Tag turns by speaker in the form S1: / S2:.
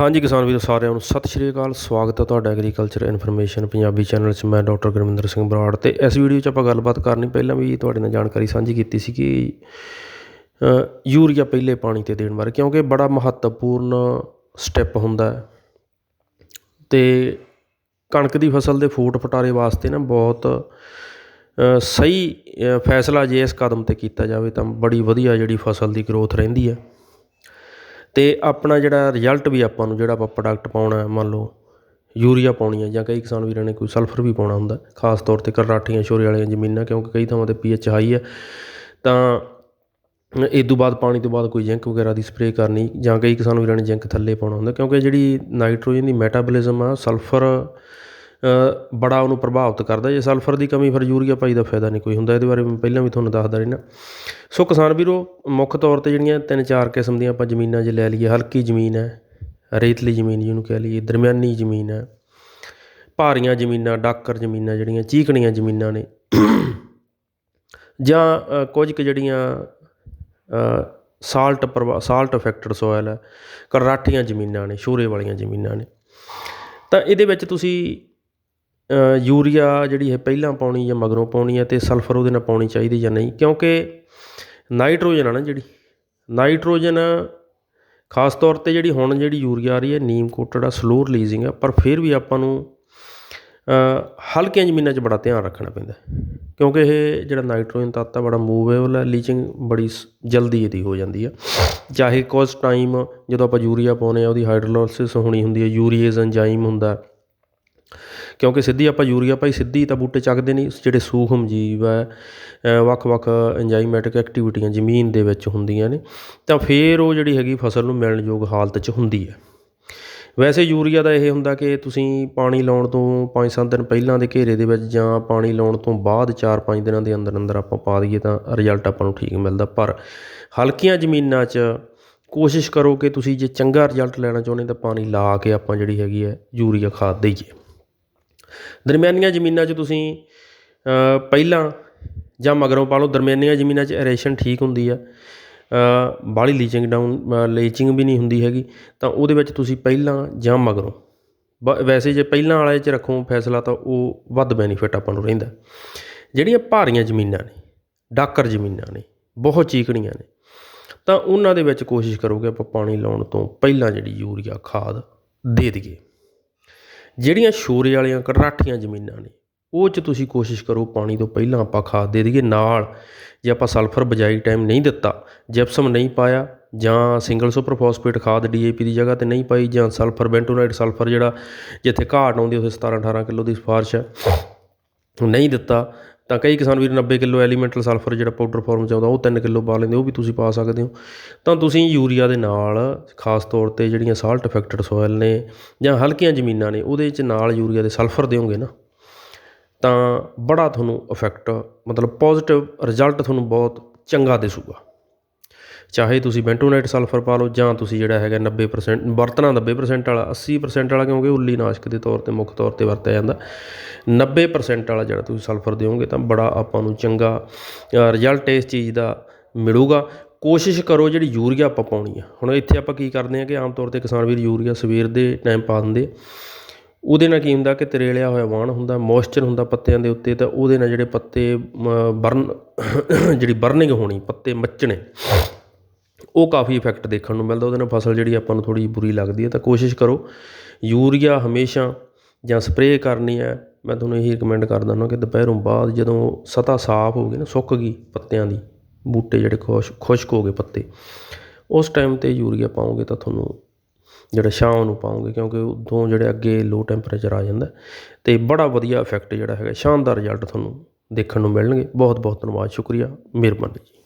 S1: ਹਾਂਜੀ ਕਿਸਾਨ ਵੀਰੋ, ਸਾਰਿਆਂ ਨੂੰ ਸਤਿ ਸ਼੍ਰੀ ਅਕਾਲ। ਸਵਾਗਤ ਹੈ ਤੁਹਾਡਾ ਐਗਰੀਕਲਚਰ ਇਨਫੋਰਮੇਸ਼ਨ ਪੰਜਾਬੀ ਚੈਨਲ 'ਚ। ਮੈਂ ਡਾਕਟਰ ਗੁਰਵਿੰਦਰ ਸਿੰਘ ਬਰਾੜ ਤੇ ਇਸ ਵੀਡੀਓ 'ਚ ਆਪਾਂ ਗੱਲਬਾਤ ਕਰਨੀ। ਪਹਿਲਾਂ ਵੀ ਤੁਹਾਡੇ ਨਾਲ ਜਾਣਕਾਰੀ ਸਾਂਝੀ ਕੀਤੀ ਸੀ ਕਿ ਯੂਰੀਆ ਪਹਿਲੇ ਪਾਣੀ ਤੇ ਦੇਣ ਬਾਰੇ, ਕਿਉਂਕਿ ਬੜਾ ਮਹੱਤਵਪੂਰਨ ਸਟੈਪ ਹੁੰਦਾ ਹੈ। ਤੇ ਕਣਕ ਦੀ ਫਸਲ ਦੇ ਫੂਟ ਫਟਾਰੇ ਵਾਸਤੇ ਨਾ ਬਹੁਤ ਸਹੀ ਫੈਸਲਾ ਜੇ ਇਸ ਕਦਮ ਤੇ ਕੀਤਾ ਜਾਵੇ ਤਾਂ ਬੜੀ ਵਧੀਆ ਜਿਹੜੀ ਫਸਲ ਦੀ ਗਰੋਥ ਰਹਿੰਦੀ ਹੈ। ਅਤੇ ਆਪਣਾ ਜਿਹੜਾ ਰਿਜ਼ਲਟ ਵੀ ਆਪਾਂ ਨੂੰ, ਜਿਹੜਾ ਆਪਾਂ ਪ੍ਰੋਡਕਟ ਪਾਉਣਾ ਮੰਨ ਲਓ ਯੂਰੀਆ ਪਾਉਣੀ ਹੈ ਜਾਂ ਕਈ ਕਿਸਾਨ ਵੀਰਾਂ ਨੇ ਕੋਈ ਸਲਫਰ ਵੀ ਪਾਉਣਾ ਹੁੰਦਾ, ਖਾਸ ਤੌਰ ਤੇ ਕਰਾਠੀਆਂ ਛੋਰੇ ਵਾਲੀਆਂ ਜ਼ਮੀਨਾਂ, ਕਿਉਂਕਿ ਕਈ ਥਾਵਾਂ ਤੇ ਪੀ ਪੀਐਚ ਹਾਈ ਹੈ, ਤਾਂ ਇਹ ਤੋਂ ਬਾਅਦ ਪਾਣੀ ਤੋਂ ਬਾਅਦ ਕੋਈ ਜ਼ਿੰਕ ਵਗੈਰਾ ਦੀ ਸਪਰੇਅ ਕਰਨੀ ਜਾਂ ਕਈ ਕਿਸਾਨ ਵੀਰਾਂ ਨੇ ਜ਼ਿੰਕ ਥੱਲੇ ਪਾਉਣਾ ਹੁੰਦਾ, ਕਿਉਂਕਿ ਜਿਹੜੀ ਨਾਈਟ੍ਰੋਜਨ ਦੀ ਮੈਟਾਬੋਲਿਜ਼ਮ ਆ ਸਲਫਰ ਬੜਾ ਉਹਨੂੰ ਪ੍ਰਭਾਵਿਤ ਕਰਦਾ ਜੇ ਸਲਫਰ ਦੀ ਕਮੀ, ਫਿਰ ਯੂਰੀਆ ਪਾਈ ਦਾ ਫਾਇਦਾ ਨਹੀਂ ਕੋਈ ਹੁੰਦਾ। ਇਹਦੇ ਬਾਰੇ ਮੈਂ ਪਹਿਲਾਂ ਵੀ ਤੁਹਾਨੂੰ ਦੱਸਦਾ ਰਹਿਣਾ ਸੋ ਕਿਸਾਨ ਵੀਰੋ, ਮੁੱਖ ਤੌਰ ਤੇ ਜਿਹੜੀਆਂ ਤਿੰਨ ਚਾਰ ਕਿਸਮ ਦੀਆਂ ਆਪਾਂ ਜ਼ਮੀਨਾਂ ਜੇ ਲੈ ਲਈਏ, ਹਲਕੀ ਜ਼ਮੀਨ ਹੈ, ਰੇਤਲੀ ਜ਼ਮੀਨ ਜਿਹਨੂੰ ਕਹਿ ਲਈਏ, ਦਰਮਿਆਨੀ ਜ਼ਮੀਨ ਹੈ, ਭਾਰੀਆਂ ਜ਼ਮੀਨਾਂ, ਡਾਕਰ ਜ਼ਮੀਨਾਂ ਜਿਹੜੀਆਂ, ਚੀਕਣੀਆਂ ਜ਼ਮੀਨਾਂ ਨੇ। ਜਾਂ ਕੁਝ ਕੁ ਜਿਹੜੀਆਂ ਸਾਲਟ ਪ੍ਰਭਾ, ਸਾਲਟ ਅਫੈਕਟਡ ਸੋਇਲ ਹੈ ਕਰਾਠੀਆਂ ਜ਼ਮੀਨਾਂ ਨੇ, ਸ਼ੋਰੇ ਵਾਲੀਆਂ ਜ਼ਮੀਨਾਂ ਨੇ। ਤਾਂ ਇਹਦੇ ਵਿੱਚ ਤੁਸੀਂ ਯੂਰੀਆ ਜਿਹੜੀ ਹੈ ਪਹਿਲਾਂ ਪਾਉਣੀ ਜਾਂ ਮਗਰੋਂ ਪਾਉਣੀ ਹੈ ਅਤੇ ਸਲਫਰ ਉਹਦੇ ਨਾਲ ਪਾਉਣੀ ਚਾਹੀਦੀ ਜਾਂ ਨਹੀਂ? ਕਿਉਂਕਿ ਨਾਈਟ੍ਰੋਜਨ ਆ ਨਾ ਜਿਹੜੀ ਨਾਈਟ੍ਰੋਜਨ ਖਾਸ ਤੌਰ ਤੇ ਜਿਹੜੀ ਹੁਣ ਜਿਹੜੀ ਯੂਰੀਆ ਆ ਰਹੀ ਹੈ ਨੀਮ ਕੋਟਡ ਆ ਸਲੋ ਰਿਲੀਜ਼ਿੰਗ ਆ ਪਰ ਫਿਰ ਵੀ ਆਪਾਂ ਨੂੰ ਅ, ਹਲਕੀਆਂ ਜ਼ਮੀਨਾਂ 'ਚ ਬੜਾ ਧਿਆਨ ਰੱਖਣਾ ਪੈਂਦਾ ਕਿਉਂਕਿ ਇਹ ਜਿਹੜਾ ਨਾਈਟ੍ਰੋਜਨ ਤੱਤ ਆ ਬੜਾ ਮੂਵੇਬਲ ਹੈ ਲੀਚਿੰਗ ਬੜੀ ਸ- ਜਲਦੀ ਇਹਦੀ ਹੋ ਜਾਂਦੀ ਆ। ਚਾਹੇ ਕੁਝ ਟਾਈਮ ਜਦੋਂ ਆਪਾਂ ਯੂਰੀਆ ਪਾਉਂਦੇ ਆ ਉਹਦੀ ਹਾਈਡਰੋਲਿਸਿਸ ਹੋਣੀ ਹੁੰਦੀ ਹੈ ਯੂਰੀਏਜ਼ ਐਂਜ਼ਾਈਮ ਹੁੰਦਾ ਕਿਉਂਕਿ ਸਿੱਧੀ ਆਪਾਂ ਯੂਰੀਆ ਪਾਈ, ਸਿੱਧੀ ਤਾਂ ਬੂਟੇ ਚੱਕਦੇ ਨਹੀਂ, ਜਿਹੜੇ ਸੂਖਮ ਜੀਵ ਹੈ ਵੱਖ-ਵੱਖ ਐਂਜ਼ਾਈਮੈਟਿਕ ਐਕਟੀਵਿਟੀਆਂ ਜ਼ਮੀਨ ਦੇ ਵਿੱਚ ਹੁੰਦੀਆਂ ਨੇ, ਤਾਂ ਫਿਰ ਉਹ ਜਿਹੜੀ ਹੈਗੀ ਫਸਲ ਨੂੰ ਮਿਲਣ ਯੋਗ ਹਾਲਤ 'ਚ ਹੁੰਦੀ ਹੈ। ਵੈਸੇ ਯੂਰੀਆ ਦਾ ਇਹ ਹੁੰਦਾ ਕਿ ਤੁਸੀਂ ਪਾਣੀ ਲਾਉਣ ਤੋਂ 5-7 ਦਿਨ ਪਹਿਲਾਂ ਦੇ ਘੇਰੇ ਦੇ ਵਿੱਚ ਜਾਂ ਪਾਣੀ ਲਾਉਣ ਤੋਂ ਬਾਅਦ 4-5 ਦਿਨਾਂ ਦੇ ਅੰਦਰ ਅੰਦਰ ਆਪਾਂ ਪਾ ਦਈਏ ਤਾਂ ਰਿਜ਼ਲਟ ਆਪਾਂ ਨੂੰ ਠੀਕ ਮਿਲਦਾ, ਪਰ ਹਲਕੀਆਂ ਜ਼ਮੀਨਾਂ 'ਚ ਕੋਸ਼ਿਸ਼ ਕਰੋ ਕਿ ਤੁਸੀਂ ਜੇ ਚੰਗਾ ਰਿਜ਼ਲਟ ਲੈਣਾ ਚਾਹੁੰਦੇ ਤਾਂ ਪਾਣੀ ਲਾ ਕੇ ਆਪਾਂ ਜਿਹੜੀ ਹੈਗੀ ਹੈ ਯੂਰੀਆ ਖਾਦ ਦਈਏ। ਦਰਮਿਆਨੀਆਂ ਜ਼ਮੀਨਾਂ 'ਚ ਤੁਸੀਂ ਪਹਿਲਾਂ ਜਾਂ ਮਗਰੋਂ ਪਾ ਲਓ, ਦਰਮਿਆਨੀਆਂ ਜ਼ਮੀਨਾਂ 'ਚ ਐਰੇਸ਼ਨ ਠੀਕ ਹੁੰਦੀ ਆ। ਬਾਹਲੀ ਲੀਚਿੰਗ ਡਾਊਨ ਲੀਚਿੰਗ ਵੀ ਨਹੀਂ ਹੁੰਦੀ ਹੈਗੀ। ਤਾਂ ਉਹਦੇ ਵਿੱਚ ਤੁਸੀਂ ਪਹਿਲਾਂ ਜਾਂ ਮਗਰੋਂ, ਬ- ਵੈਸੇ ਜੇ ਪਹਿਲਾਂ ਵਾਲੇ 'ਚ ਰੱਖੋ ਫੈਸਲਾ ਤਾਂ ਉਹ ਵੱਧ ਬੈਨੀਫਿਟ ਆਪਾਂ ਨੂੰ ਰਹਿੰਦਾ। ਜਿਹੜੀਆਂ ਭਾਰੀਆਂ ਜ਼ਮੀਨਾਂ ਨੇ, ਡਾਕਰ ਜ਼ਮੀਨਾਂ ਨੇ, ਬਹੁਤ ਚੀਕਣੀਆਂ ਨੇ, ਤਾਂ ਉਹਨਾਂ ਦੇ ਵਿੱਚ ਕੋਸ਼ਿਸ਼ ਕਰੋਗੇ ਆਪਾਂ ਪਾਣੀ ਲਾਉਣ ਤੋਂ ਪਹਿਲਾਂ ਜਿਹੜੀ ਯੂਰੀਆ, ਖਾਦ ਦੇ ਦਈਏ। ਜਿਹੜੀਆਂ ਸ਼ੋਰੇ ਵਾਲੀਆਂ ਕਰਾਠੀਆਂ ਜ਼ਮੀਨਾਂ ਨੇ, ਉਹ 'ਚ ਤੁਸੀਂ ਕੋਸ਼ਿਸ਼ ਕਰੋ ਪਾਣੀ ਤੋਂ ਪਹਿਲਾਂ ਆਪਾਂ ਖਾਦ ਦੇ ਦਈਏ, ਨਾਲ ਜੇ ਆਪਾਂ ਸਲਫਰ ਬਜਾਈ ਟਾਈਮ ਨਹੀਂ ਦਿੱਤਾ ਜਿਪਸਮ ਨਹੀਂ ਪਾਇਆ, ਜਾਂ ਸਿੰਗਲ ਸੁਪਰ ਫਾਸਫੇਟ ਖਾਦ ਡੀਏਪੀ ਦੀ ਜਗ੍ਹਾ ਤੇ ਨਹੀਂ ਪਾਈ, ਜਾਂ ਸਲਫਰ ਬੈਂਟੋਨਾਈਟ ਸਲਫਰ ਜਿਹੜਾ ਜਿੱਥੇ ਘਾਟ ਆਉਂਦੀ ਉੱਥੇ 17 18 ਕਿਲੋ ਦੀ ਸਿਫਾਰਿਸ਼ ਹੈ ਨਹੀਂ ਦਿੱਤਾ ਤਾਂ ਕਈ ਕਿਸਾਨ ਵੀਰ 90 ਕਿਲੋ ਐਲੀਮੈਂਟਲ ਸਲਫਰ ਜਿਹੜਾ ਪਾਊਡਰ ਫਾਰਮ ਚ ਆਉਂਦਾ, ਉਹ 3 ਕਿਲੋ ਪਾ ਲੈਂਦੇ, ਉਹ ਵੀ ਤੁਸੀਂ ਪਾ ਸਕਦੇ ਹੋ। ਤਾਂ ਤੁਸੀਂ ਯੂਰੀਆ ਦੇ ਨਾਲ ਖਾਸ ਤੌਰ ਤੇ ਜਿਹੜੀਆਂ ਸਾਲਟ ਅਫੈਕਟਡ ਸੋਇਲ ਨੇ ਜਾਂ ਹਲਕੀਆਂ ਜ਼ਮੀਨਾਂ ਨੇ, ਉਹਦੇ ਚ ਨਾਲ ਯੂਰੀਆ ਦੇ ਸਲਫਰ ਦਿਓਗੇ ਨਾ, ਤਾਂ ਬੜਾ ਤੁਹਾਨੂੰ ਇਫੈਕਟ ਮਤਲਬ ਪੋਜ਼ਿਟਿਵ ਰਿਜ਼ਲਟ ਤੁਹਾਨੂੰ ਬਹੁਤ ਚੰਗਾ ਦਿਸੂਗਾ। ਚਾਹੇ ਤੁਸੀਂ ਬੈਂਟੋਨਾਈਟ ਸਲਫਰ ਪਾ ਲਓ ਜਾਂ ਤੁਸੀਂ ਜਿਹੜਾ ਹੈਗਾ 90% ਵਰਤਣਾ 90% ਵਾਲਾ 80% ਵਾਲਾ ਕਿਉਂਕਿ ਉੱਲੀ ਨਾਸ਼ਕ ਦੇ ਤੌਰ ਤੇ ਮੁੱਖ ਤੌਰ ਤੇ ਵਰਤਿਆ ਜਾਂਦਾ। 90% ਵਾਲਾ ਜਿਹੜਾ ਤੁਸੀਂ ਸਲਫਰ ਦਿਓਗੇ ਤਾਂ ਬੜਾ ਆਪਾਂ ਨੂੰ ਚੰਗਾ ਰਿਜ਼ਲਟ ਇਸ ਚੀਜ਼ ਦਾ ਮਿਲੂਗਾ। ਕੋਸ਼ਿਸ਼ ਕਰੋ ਜਿਹੜੀ ਯੂਰੀਆ ਆਪਾਂ ਪਾਉਣੀ ਆ। ਹੁਣ ਇੱਥੇ ਆਪਾਂ ਕੀ ਕਰਦੇ ਆ ਕਿ ਆਮ ਤੌਰ ਤੇ ਕਿਸਾਨ ਵੀਰ ਯੂਰੀਆ ਸਵੇਰ ਦੇ ਟਾਈਮ ਪਾ ਦਿੰਦੇ। ਉਹਦੇ ਨਾਲ ਕੀ ਹੁੰਦਾ ਕਿ ਤਰੇਲਿਆ ਹੋਇਆ ਵਾਣ ਹੁੰਦਾ ਮੋਇਸਚਰ ਹੁੰਦਾ ਪੱਤਿਆਂ ਦੇ ਉੱਤੇ ਤਾਂ ਉਹਦੇ ਨਾਲ ਜਿਹੜੇ ਪੱਤੇ ਬਰਨ, ਜਿਹੜੀ ਬਰਨਿੰਗ ਹੋਣੀ, ਪੱਤੇ ਮੱਚਣੇ। ਉਹ ਕਾਫੀ ਇਫੈਕਟ ਦੇਖਣ ਨੂੰ ਮਿਲਦਾ, ਉਹਦੇ ਨਾਲ ਫਸਲ ਜਿਹੜੀ ਆਪਾਂ ਨੂੰ ਥੋੜੀ ਬੁਰੀ ਲੱਗਦੀ ਹੈ, ਤਾਂ ਕੋਸ਼ਿਸ਼ ਕਰੋ। ਯੂਰੀਆ ਹਮੇਸ਼ਾ ਜਾਂ ਸਪਰੇਅ ਕਰਨੀ ਹੈ। ਮੈਂ ਤੁਹਾਨੂੰ ਇਹੀ ਰეკਮੈਂਡ ਕਰਦਾ ਹਾਂ ਕਿ ਦੁਪਹਿਰੋਂ ਬਾਅਦ ਜਦੋਂ ਸਤ੍ਹਾ ਸਾਫ਼ ਹੋ ਗਈ ਨਾ, ਸੁੱਕ ਗਈ ਪੱਤਿਆਂ ਦੀ, ਬੂਟੇ ਜਿਹੜੇ ਖੁਸ਼, ਖੁਸ਼ਕ ਹੋ ਗਏ ਪੱਤੇ, ਉਸ ਟਾਈਮ ਤੇ ਯੂਰੀਆ ਪਾਓਗੇ ਤਾਂ ਤੁਹਾਨੂੰ ਜਿਹੜਾ ਸ਼ਾਮ ਨੂੰ ਪਾਉਂਗੇ ਕਿਉਂਕਿ ਉਦੋਂ ਜਿਹੜੇ ਅੱਗੇ ਲੋ ਟੈਂਪਰੇਚਰ ਆ ਜਾਂਦਾ ਤੇ ਬੜਾ ਵਧੀਆ ਇਫੈਕਟ ਜਿਹੜਾ ਹੈਗਾ, ਸ਼ਾਨਦਾਰ ਰਿਜ਼ਲਟ ਤੁਹਾਨੂੰ ਦੇਖਣ ਨੂੰ ਮਿਲਣਗੇ। ਬਹੁਤ ਬਹੁਤ ਧੰਨਵਾਦ, ਸ਼ੁਕਰੀਆ। ਮਿਹਰਬਾਨੀ ਜੀ।